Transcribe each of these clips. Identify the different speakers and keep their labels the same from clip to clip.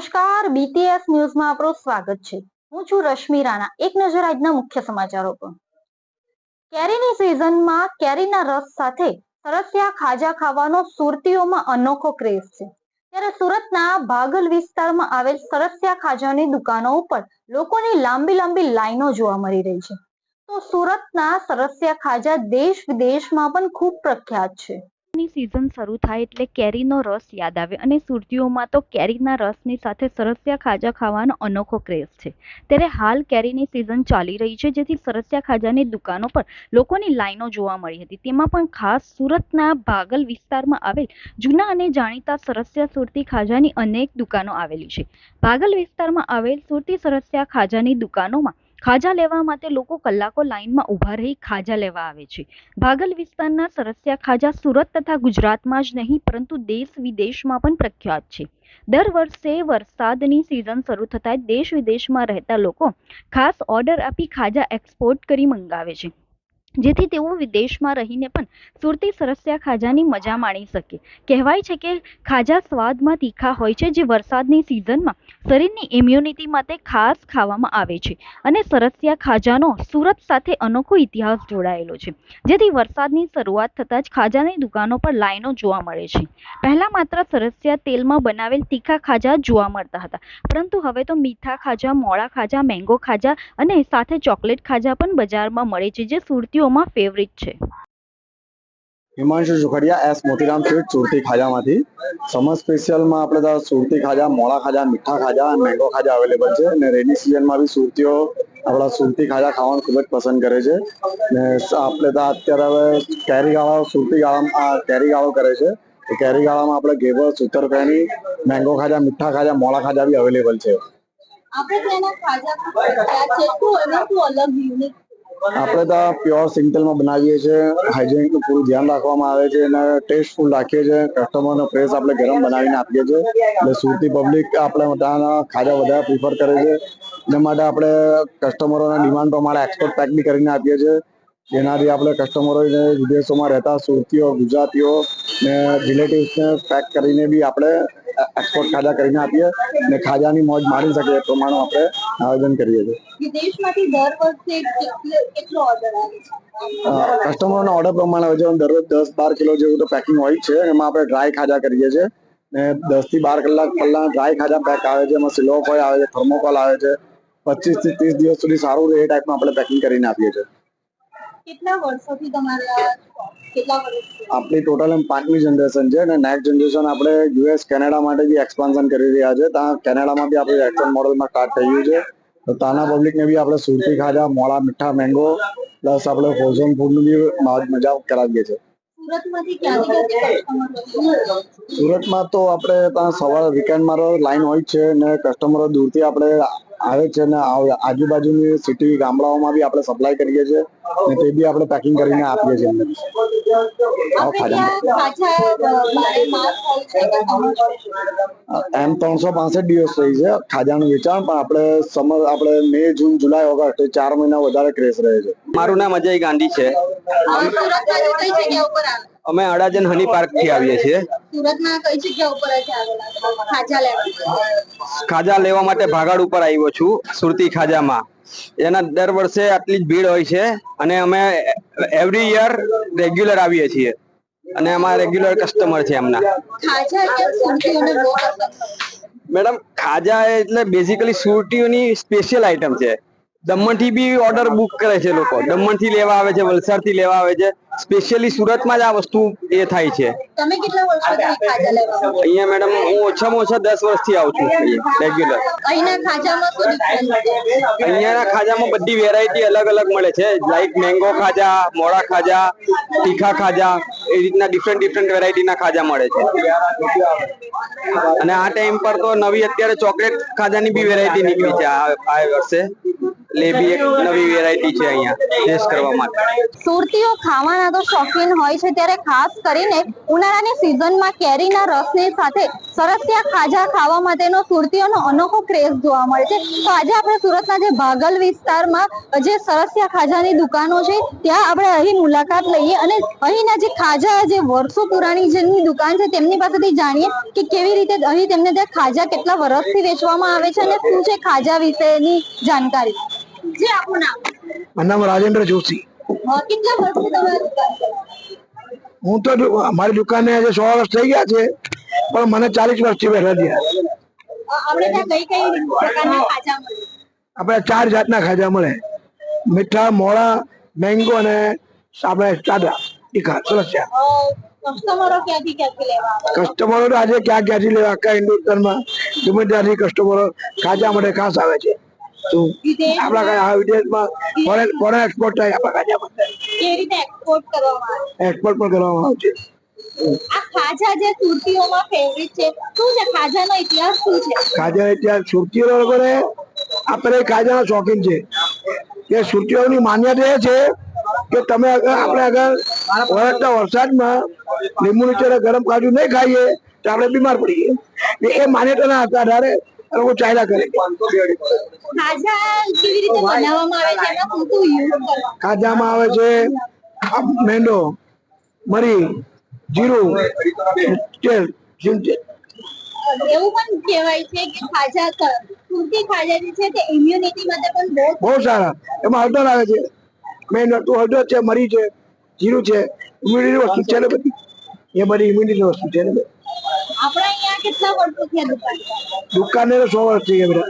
Speaker 1: નમસ્કાર બીટીએસ ન્યૂઝમાં આપનું સ્વાગત છે. હું છું રશ્મિ રાણા. એક નજર આજના મુખ્ય સમાચારો પર. કેરીની સિઝનમાં કેરીના રસ સાથે સરસિયા ખાજા ખાવાનો સુરતીઓમાં અનોખો ક્રેઝ છે. ત્યારે સુરતના ભાગલ વિસ્તારમાં આવેલ સરસિયા ખાજાની દુકાનો ઉપર લોકોની લાંબી લાંબી લાઈનો જોવા મળી રહી છે. તો સુરતના સરસિયા ખાજા દેશ વિદેશમાં પણ ખૂબ પ્રખ્યાત છે.
Speaker 2: ની સિઝન શરૂ થાય એટલે કેરીનો રસ યાદ આવે અને સુરતીઓમાં તો કેરીના રસની સાથે સરસિયા ખાજા ખાવાનો અનોખો ક્રેઝ છે. ત્યારે હાલ કેરીની સિઝન ચાલી રહી છે, જેથી સરસિયા ખાજાની દુકાનો પર લોકોની લાઈનો જોવા મળી હતી. તેમાં પણ ખાસ સુરતના ભાગલ વિસ્તારમાં આવેલ જૂના અને જાણીતા સરસિયા સુરતી ખાજાની અનેક દુકાનો આવેલી છે. ભાગલ વિસ્તારમાં આવેલ સુરતી સરસિયા ખાજાની દુકાનોમાં ખાજા લેવા માટે લોકો કલાકો લાઇનમાં ઊભા રહી ખાજા લેવા આવે છે. ભાગલ વિસ્તારના સરસિયા ખાજા સુરત તથા ગુજરાતમાં જ નહીં, પરંતુ દેશ વિદેશમાં પણ પ્રખ્યાત છે. દર વર્ષે વરસાદની સિઝન શરૂ થતાં દેશ વિદેશમાં રહેતા લોકો ખાસ ઓર્ડર આપી ખાજા એક્સપોર્ટ કરી મંગાવે છે. જેથી તેઓ વિદેશમાં રહીને પણ સુરતી સરસિયા ખાજાની મજા માણી શકે. કહેવાય છે કે ખાજા સ્વાદમાં તીખા હોય છે, જે વરસાદની સિઝનમાં શરીરની ઇમ્યુનિટી માટે ખાસ ખાવામાં આવે છે અને સરસિયા ખાજાનો સુરત સાથે અનોખો ઇતિહાસ જોડાયેલો છે. જેથી વરસાદની શરૂઆત થતાં જ ખાજાની દુકાનો પર લાઈનો જોવા મળે છે. પહેલા માત્ર સરસિયા તેલમાં બનાવેલ તીખા ખાજા જોવા મળતા હતા. પરંતુ હવે તો મીઠા ખાજા, મોળા ખાજા, મેંગો ખાજા અને સાથે ચોકલેટ ખાજા પણ બજારમાં મળે છે, જે સુરતીઓમાં ફેવરિટ છે.
Speaker 3: હિમાંશુ સુખડિયા એસ મોતીરામ સ્વીટ સુરતી ખાજામાંથી. સમર સ્પેશિયલમાં આપણે ત્યાં સુરતી ખાજા મોળા ખાજા મીઠા ખાજા અને મેંગો ખાજા અવેલેબલ છે. અને રેની સિઝનમાં બી સુરતીઓ આપણા સુરતી ખાજા ખાવાનું ખૂબ જ પસંદ કરે છે. ને આપણે ત્યાં અત્યારે હવે કેરી ગાળા સુરતી ગાળામાં કેરી ગાળો કરે છે. તો કેરી ગાળામાં આપણે ઘેવર સુતરફેણી મેંગો ખાજા મીઠા ખાજા મોળા ખાજા બી અવેલેબલ છે.
Speaker 1: આપણે ત્યાંના ખાજા છે શું અલગ યુનિક
Speaker 3: આપણે તો પ્યોર સિંગતેલમાં બનાવીએ છીએ. હાઇજેનિકનું પૂરું ધ્યાન રાખવામાં આવે છે અને ટેસ્ટફુલ રાખીએ છીએ. કસ્ટમરનો ફ્રેશ આપણે ગરમ બનાવીને આપીએ છીએ. એટલે સુરતી પબ્લિક આપણે ત્યાંના ખાજા વધારે પ્રિફર કરે છે. એના માટે આપણે કસ્ટમરોના ડિમાન્ડ પ્રમાણે એક્સપોર્ટ પેક બી કરીને આપીએ છીએ. જેનાથી આપણે કસ્ટમરોને વિદેશોમાં રહેતા સુરતીઓ, ગુજરાતીઓ ને રિલેટિવ્સને પેક કરીને બી આપણે એક્સપોર્ટ ખાજા કરીને આપીએ ને ખાજાની મોજ માણી શકે એ પ્રમાણે આપણે આયોજન કરીએ છીએ.
Speaker 1: વિદેશમાંથી દર વર્ષે કેટલો કેટલો ઓર્ડર આવે છે?
Speaker 3: કસ્ટમરોના ઓર્ડર પ્રમાણે હોય છે દરરોજ દસ બાર કિલો જેવું તો પેકિંગ હોય છે. એમાં આપણે ડ્રાય ખાજા કરીએ છીએ. ને દસથી બાર કલાક પહેલા ડ્રાય ખાજા પેક આવે છે એમાં સિલ્વર ફોઇલ આવે છે થર્મોકોલ આવે છે. પચીસથી ત્રીસ દિવસ સુધી સારું રહે એ ટાઈપમાં આપણે પેકિંગ કરીને આપીએ છીએ.
Speaker 1: કેટલા વર્ષોથી તમારા કેટલા વર્ષ
Speaker 3: આપણી ટોટલ એમ પાંચમી જનરેશન છે અને નેક્સ્ટ જનરેશન આપણે યુએસ કેનેડા માટે બી એક્સપાન્શન કરી રહ્યા છે. ત્યાં કેનેડામાં બી આપણે એક્શન મોડલમાં સ્ટાર્ટ થઈ ગયું છે. તો ત્યાંના પબ્લિકને બી આપણે સુરતી ખાજા મોળા મીઠા મેંગો પ્લસ આપણે ફ્રોઝન ફૂડનું બી મોજ મજા કરાવીએ છીએ. સુરતમાં તો આપણે ત્યાં સવારે વીકેન્ડમાં લાઈન હોય છે ને કસ્ટમરો દૂરથી આપણે આવે છે ને આજુબાજુની સિટી ગામડાઓમાં બી આપણે સપ્લાય કરીએ છીએ ને તે બી આપણે પેકિંગ કરીને આપીએ છીએ. એમને એમ ત્રણસો પાસઠ દિવસ થઈ છે. ખાજાનું વેચાણ પણ આપણે સમર આપણે મે જૂન જુલાઈ ઓગસ્ટ એ ચાર મહિના વધારે ક્રેઝ રહે છે.
Speaker 4: મારું નામ અજય ગાંધી છે. અમે અડાજન હની પાર્કથી આવીએ છીએ.
Speaker 1: સુરતમાં કઈ જગ્યા ઉપર જ આવેલા ખાજા લેવા
Speaker 4: ખાજા લેવા માટે ભાગાડ ઉપર આવ્યો છું સુરતી ખાજામાં. એના દર વર્ષે આટલી જ ભીડ હોય છે અને અમે એવરી યર રેગ્યુલર આવીએ છીએ. અને અમારા રેગ્યુલર કસ્ટમર છે એમના. મેડમ ખાજા એટલે બેઝિકલી સુરતીઓની સ્પેશિયલ આઈટમ છે. દમણથી બી ઓર્ડર બુક કરે છે લોકો. દમણથી લેવા આવે છે વલસાડથી લેવા આવે છે. સ્પેશિયલી સુરતમાં જ આ વસ્તુ એ થાય છે.
Speaker 1: તમે કેટલા વર્ષોથી ખાજા લેવા આવો?
Speaker 4: અહીંયા મેડમ હું ઓછામાં ઓછા દસ વર્ષથી આવું છું રેગ્યુલર
Speaker 1: અહીંના ખાજામાં શું ડિફરન્સ છે
Speaker 4: અહીંયાના ખાજામાં બધી વેરાયટી અલગ અલગ મળે છે. લાઈક મેંગો ખાજા મોળા ખાજા તીખા ખાજા એ રીતના ડિફરન્ટ ડિફરન્ટ વેરાયટીના ખાજા મળે છે. અને આ ટાઈમ પર તો નવી અત્યારે ચોકલેટ ખાજાની બી વેરાયટી નીકળી છે આ આ વર્ષે. એટલે એ બી એક નવી વેરાયટી છે અહીંયા ટેસ્ટ કરવા માટે.
Speaker 1: સુરતીઓ ખાવાના તો શોખીન હોય છે ત્યારે ખાસ કરીને ઉનાળાની સિઝનમાં કેરીના રસની સાથે સરસિયા ખાજા ખાવા માટેનો સુરતીઓનો અનોખો ક્રેઝ જોવા મળે છે. તો આજે આપણે સુરતના જે ભાગલ વિસ્તારમાં જે સરસિયા ખાજાની દુકાનો છે ત્યાં આપણે અહીં મુલાકાત લઈએ અને અહીંના જે ખાજા જે વર્ષો પુરાણી જેમની દુકાન છે તેમની પાસેથી જાણીએ કે કેવી રીતે અહીં તેમને ત્યાં ખાજા કેટલા વર્ષથી વેચવામાં આવે છે અને શું છે ખાજા વિશેની જાણકારી. જે આપનું. નામ
Speaker 5: મારું નામ રાજેન્દ્ર જોશી.
Speaker 1: કેટલા વર્ષથી તમારી દુકાન
Speaker 5: હું તો મારી દુકાને આજે સો વર્ષ થઈ ગયા છે પણ મને ચાલીસ વર્ષથી બેઠા થયા
Speaker 1: આપણે
Speaker 5: ચાર જાતના ખાજા મળે. મીઠા મોળા મેંગો અને આપણે સાદા તીખા સરસ્યા
Speaker 1: કસ્ટમરો ક્યાંથી ક્યાંથી લેવા
Speaker 5: કસ્ટમરો આજે ક્યાં ક્યાંથી લેવા? આખા હિન્દુસ્તાનમાં ગમે ત્યાંથી કસ્ટમરો ખાજા માટે ખાસ આવે છે. તો આપણા કાંઈ આ વિદેશમાં? ફોરેન ફોરેન એક્સપોર્ટ થાય? આપણા ખાજામાં
Speaker 1: કેવી રીતે એક્સપોર્ટ કરવામાં આવે?
Speaker 5: એક્સપોર્ટ પણ કરવામાં આવે. છે
Speaker 1: આ ખાજા જે સુરતીઓમાં ફેવરિટ છે શું છે? ખાજાનો ઇતિહાસ શું છે?
Speaker 5: ખાજા ત્યાં સુરતીઓ લોકોને આપણે ખાજાના શોખીન છે. એ સુરતીઓની માન્યતા એ છે કે તમે આગળ આપણે આગળ વરસતા વરસાદમાં લીંબુ નીચે ગરમ કાજુ નહીં ખાઈએ તો આપણે બીમાર પડીએ. એ- એ માન્યતાના આધારે લોકો ચાલ્યા કરે.
Speaker 1: ખાજા કેવી આવે છે એમાં શું શું યુઝ કરવામાં
Speaker 5: ખાજામાં આવે છે આ મરી જીરું તેલ
Speaker 1: એવું પણ કહેવાય છે કે ખાજા ક- ખાજા જે છે તે ઇમ્યુનિટી માટે પણ બહુ
Speaker 5: બહુ સારા. એમાં હળદર આવે છે. મેન વસ્તુ હળદર છે મરી છે જીરું છે ઇમ્યુનિટી વસ્તુ છે ને બધી? એ બધી ઇમ્યુનિટી વસ્તુ છે ને
Speaker 1: આપણા કેટલા વર્ષ આ દુકાન છે?
Speaker 5: દુકાને તો સો વર્ષ થઈ ગયા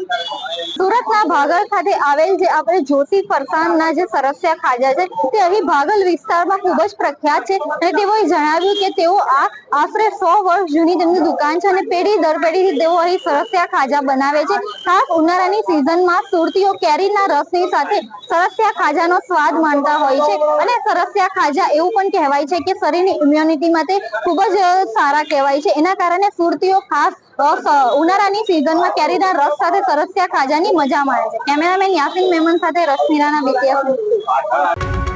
Speaker 1: સુરતના ભાગલ ખાતે આવેલ જે આપણે જ્યોતિ ફરસાણના જે સરસિયા ખાજા છે, તે અહીં ભાગલ વિસ્તારમાં ખૂબ જ પ્રખ્યાત છે અને તેઓએ જણાવ્યું કે તેઓ આ આશરે સો વર્ષ જૂની તેમની દુકાન છે અને પેઢી દર પેઢી તેઓ અહીં સરસિયા ખાજા બનાવે છે. ખાસ ઉનાળાની સિઝનમાં સુરતીઓ કેરીના રસની સાથે સરસિયા ખાજાનો સ્વાદ માણતા હોય છે અને સરસિયા ખાજા એવું પણ કહેવાય છે કે શરીરની ઇમ્યુનિટી માટે ખૂબ જ સારા કહેવાય છે. એના કારણે સુરતીઓ ખાસ ઉનાળાની સિઝનમાં કેરીના રસ સાથે સરસિયા ખાજાની મજા માણે છે. કેમેરામેન યાસીન મેમન સાથે રશ્મિરાના બીટીએસ